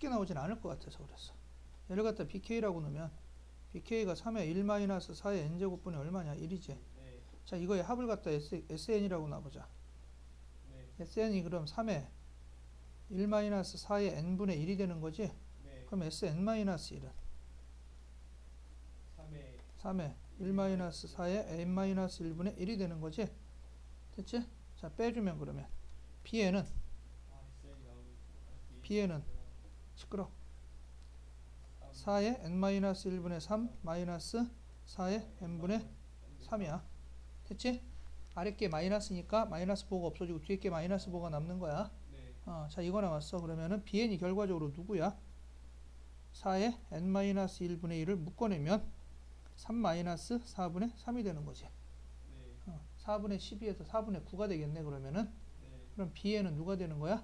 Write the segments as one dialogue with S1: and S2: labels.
S1: 쉽게 나오진 않을 것 같아서 그랬어. 얘를 갖다 BK라고 넣으면 BK가 3의 1 마이너스 4의 n제곱분이 얼마냐? 1이지.
S2: 네.
S1: 자, 이거의 합을 갖다 S, SN이라고 놔보자.
S2: 네.
S1: SN이 그럼 3의 1 마이너스 4의 n분의 1이 되는 거지?
S2: 네.
S1: 그럼 SN 마이너스 1은
S2: 3의
S1: 3의 1 마이너스 4의 n 마이너스 1분의 1이 되는 거지? 됐지? 자, 빼주면 그러면
S2: 아, 나오고 있고.
S1: B에는 시끄러. 4의 n 마이너스 1분의 3 마이너스 4의 n분의 3이야. 됐지? 아래 게 마이너스니까 마이너스 보가 없어지고 뒤에 게 마이너스 보가 남는 거야.
S2: 네.
S1: 어, 자 이거 나왔어. 그러면은 bn이 결과적으로 누구야? 4의 n 마이너스 1분의 1을 묶어내면 3 마이너스 4분의 3이 되는 거지.
S2: 네.
S1: 어, 4분의 12에서 4분의 9가 되겠네. 그러면은
S2: 네.
S1: 그럼 bn은 누가 되는 거야?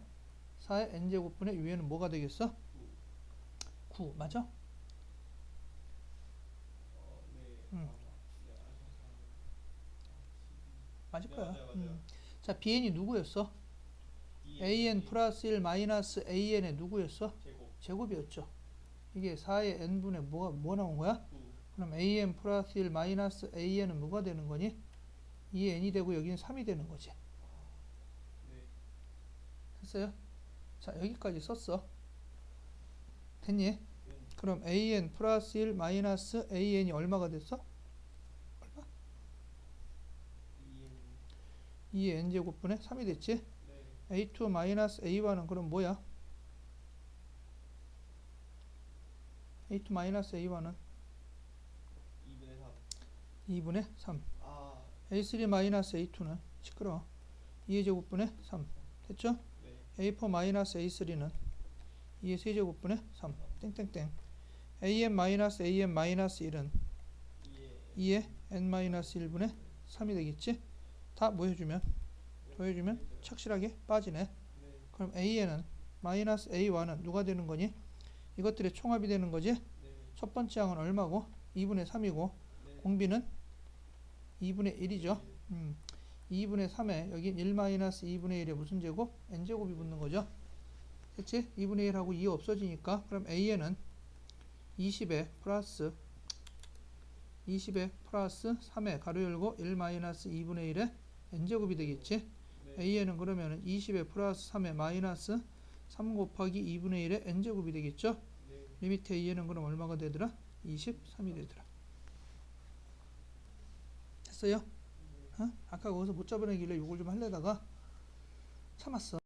S1: 4의 n 제곱분의 u에는 뭐가 되겠어? 9 맞아? 음. 맞을
S2: 네,
S1: 거야. 음. 자 bn이 누구였어?
S2: 이
S1: an 플러스 1 마이너스 an의 누구였어?
S2: 제곱
S1: 제곱이었죠. 이게 4의 n분의 뭐가 뭐 나온 거야?
S2: 9.
S1: 그럼 an 플러스 1 마이너스 an은 뭐가 되는 거니? 2n이 되고 여기는 3이 되는 거지.
S2: 네.
S1: 됐어요? 자 여기까지 썼어. 됐니?
S2: 네.
S1: 그럼 an 플러스 1 마이너스 an이 얼마가 됐어? 얼마?
S2: 2n
S1: 2의 n제곱분의 3이 됐지?
S2: 네.
S1: a2 마이너스 a1은 그럼 뭐야? a2 마이너스 a1은
S2: 2분의 3.
S1: 2분의 3
S2: 아,
S1: a3 마이너스 a2는 시끄러워 2의 제곱분의 3 됐죠?
S2: 네.
S1: a4 마이너스 a3는 2의 세제곱분의 3 땡땡땡 am 마이너스 am 마이너스 1은
S2: 2에
S1: 2의 n 마이너스 1분의 3이 되겠지? 다 뭐 해주면? 더해주면 착실하게 빠지네
S2: 네.
S1: 그럼 an은 마이너스 a1은 누가 되는 거니? 이것들의 총합이 되는 거지?
S2: 네.
S1: 첫 번째 항은 얼마고? 2분의 3이고
S2: 네.
S1: 공비는 2분의 1이죠 음, 2분의 3에 여기 1 마이너스 2분의 1에 무슨 제곱? n제곱이 붙는 거죠. 그치? 2분의 1하고 2 없어지니까 그럼 an은 20에 플러스 20에 플러스 3에 가로 열고 1 마이너스 2분의 1에 n제곱이 되겠지.
S2: 네.
S1: a는 그러면은 20에 플러스 3에 마이너스 3 곱하기 2분의 1에 n제곱이 되겠죠.
S2: 네.
S1: 리미트 a는 그럼 얼마가 되더라? 23이 되더라. 됐어요? 어? 아까 거기서 못 잡아내길래 이걸 좀 하려다가 참았어.